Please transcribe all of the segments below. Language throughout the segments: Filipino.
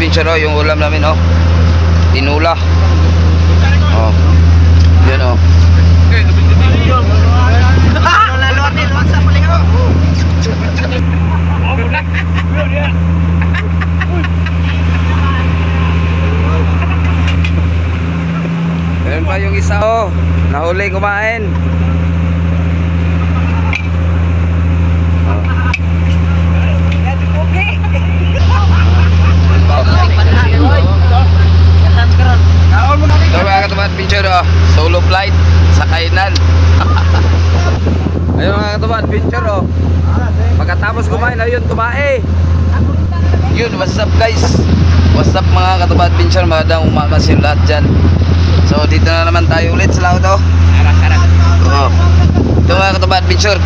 adventure oh, yung ulam namin oh. Tinula. Oh. Yan oh. Ayun pa yung isa oh. Nahuli kumain. Oh. Ito mga katubat adventure oh. Solo flight sa kainan. ayun mga katubat adventure oh. Pagkatapos kumain, tumae. Yun, what's up guys? What's up mga katubat adventure? Magandang umagas yung lahat dyan. So dito na naman tayo ulit sa laut oh. Oo. Ito mga katubat adventure.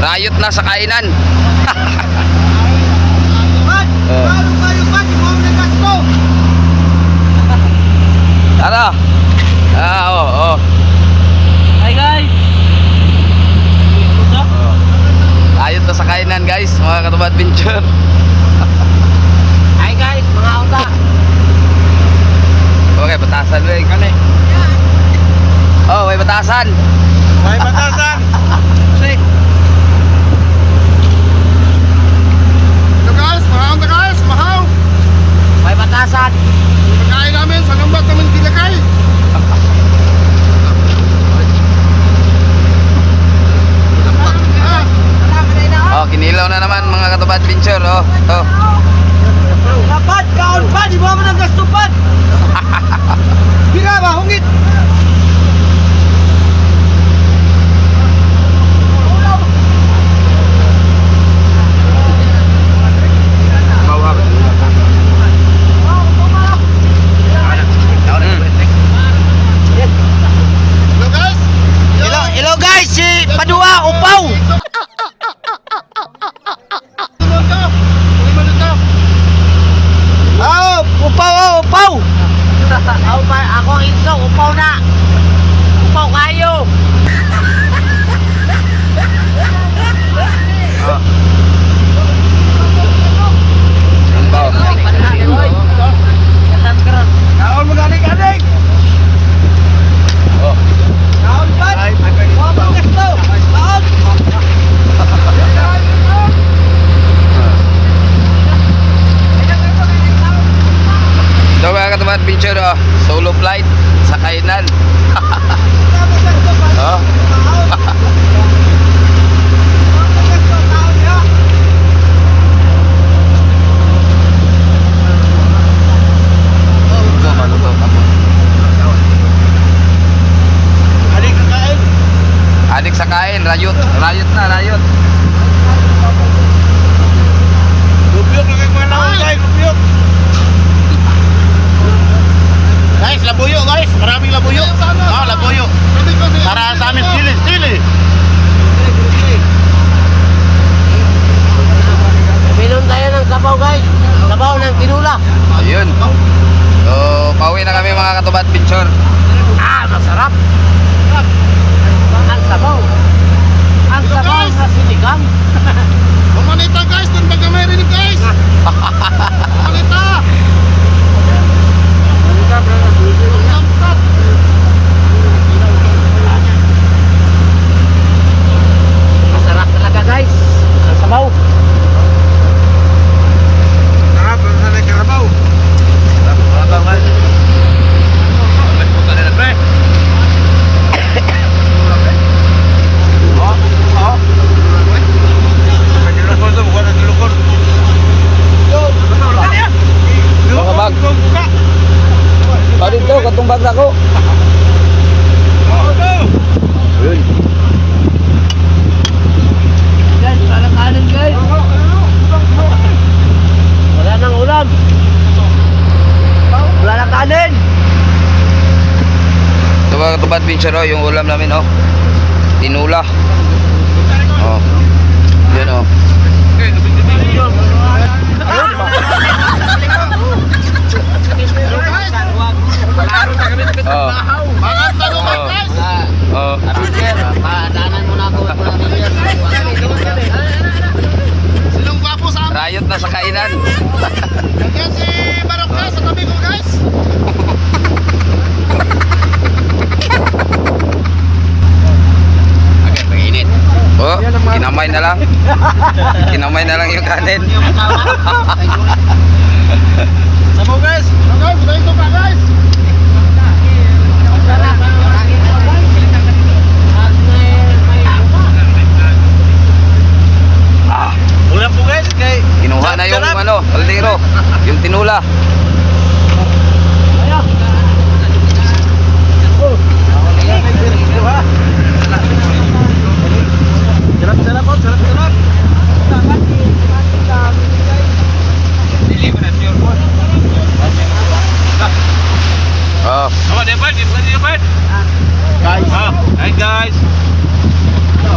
Riot na sa kainan. Oh. Tara. Ah, oh, oh. Hi guys! Sa kainan guys, mga katubat adventure. Hi guys, mga uta! Okay, batasan rin. Kani? Oh, may batasan. May batasan! Guys, mahaw na guys, mahaw. may batasan! Pagkain namin sa gambat namin tilakay. Ah, Oh, kinilaw na naman mga katubat adventure. Oh, oh. Dapat, kaon pa! Di mo naman ang gastupad! Bira ba, hungit. Hello guys. Hello, hello guys! Si Padua, Upaw! Tulungan ka. Tulungan ka. Oh, Upaw, oh, Upaw! Ako, pa, ako ang inso, Upaw na! Upaw kayo! Ang baw. Kaon mo galing galing. Oh. Kaon pa. Ay, ay, Wabang gasto! Kaon! Ito mga katubat adventure. Oh. Solo flight sa kainan. oh. Ito, maluto ako. Adik kakain. Adik rayot. Rayot na, rayot. Lubiyok lagi ko na guys, lubiyok. Guys, labuyo guys. Maraming labuyo. Oh, labuyo. Para sa amin sili, sili. Minom tayo ng sabaw guys! Sabaw ng tinula! Ayun. So, pauwi na kami mga katubat adventure. Ah, masarap! Ang sabaw! Ang sabaw na sinigang! Mamanita guys, dun baga may rinig guys. Mamanita. Lampat. Masarap talaga guys! Ang sabaw! Sarap, sa karabaw. Mga bag. Balik daw, katong bag na ko. Ayun. Guys, wala nang kanin guys! Wala nang ulam! Wala nang kanin! Ito katubat adventure, oh, yung ulam namin, oh. Tinula. Oh. Yan, oh. Oh. Mga tanungan Oh. guys. Oh. Paadanan mo na ako. Sinong gwapo sa amin? Riot na sa kainan. Yan si Barok na lang. Kinamay na lang yung kanin. Sabaw guys. So guys, dito ka guys. Ah, Una po guys, kay... kinuha na yung ano, kaldero. Yung tinula.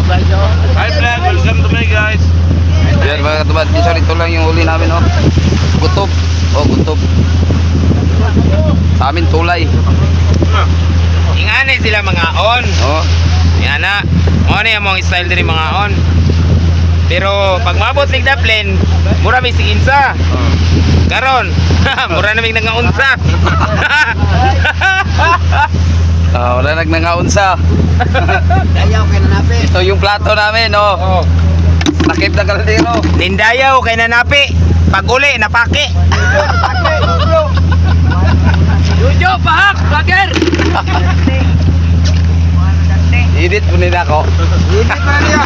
Hi vlog, welcome to me guys. yan mga katubad. Minsan ito lang yung uli namin, oh. Gutob. Oh, gutob. Sa amin, tulay. Ingani sila mga on. Oh, Yan na. Mo ni among style diri mga on. Pero pag mabot lig daplin, mura may siginsa. oh. Karon, mura na may nangaunsa. Ah, wala nagnangaunsa. Ayaw kay nanapi. Ito yung plato namin, oh. Takip na kaldero. Nindayaw kay nanapi. Pag uli, napaki. Jojo, pahak, vlogger. Edit po nila ako. Hindi pa niya.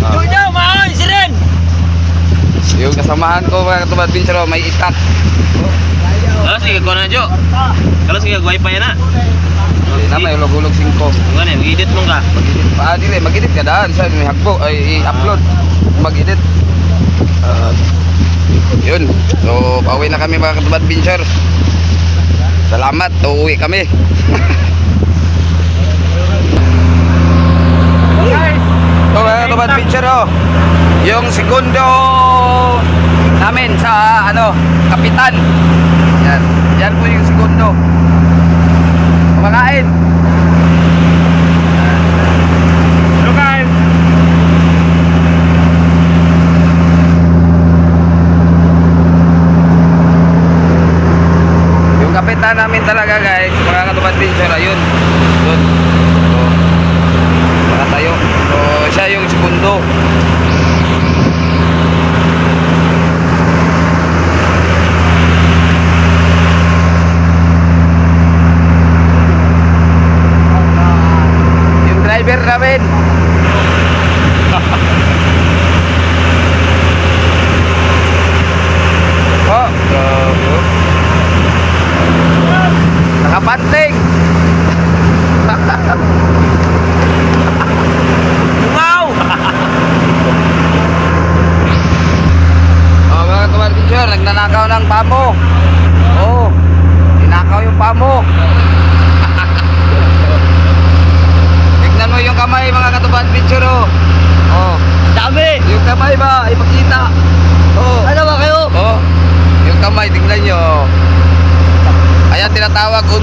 Jojo, maoy, siren. Yung kasamahan ko mga katubad pinsan, oh, may itak. Kalau sige ko na Jo. Kalau sige wifi na. Hindi na, may ulog-ulog 5. Ngane, edit mo ka. Mag-edit pa. Ah, dili, mag-edit ka daan. Sa may hagbo, ay i-upload. Mag-edit. Ah, yun. So, pauwi na kami mga katubad. Salamat, uuwi kami. So, mga katubad pinsan, oh. Yung segundo namin sa, ano, kapitan. Yan. Po yung segundo. Kumakain. Hello guys. Yung kapitan namin talaga guys, mga katubad pinsan, ayun. Yun. So, nakatayo. So, siya yung segundo. saber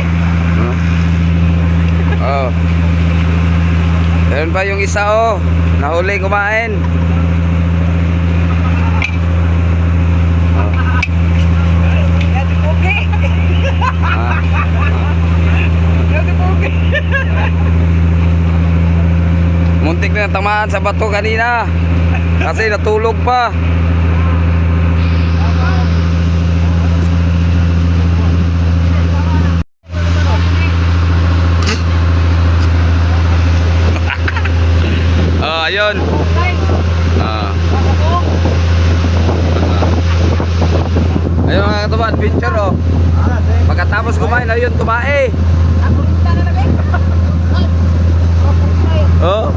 pre. Huh? oh. Ayun pa yung isa oh. Nahuli kumain. Muntik na tamaan sa bato kanina kasi natulog pa Ayun mga katuba, adventure oh. Pagkatapos kumain, ayun, tumae. Oh.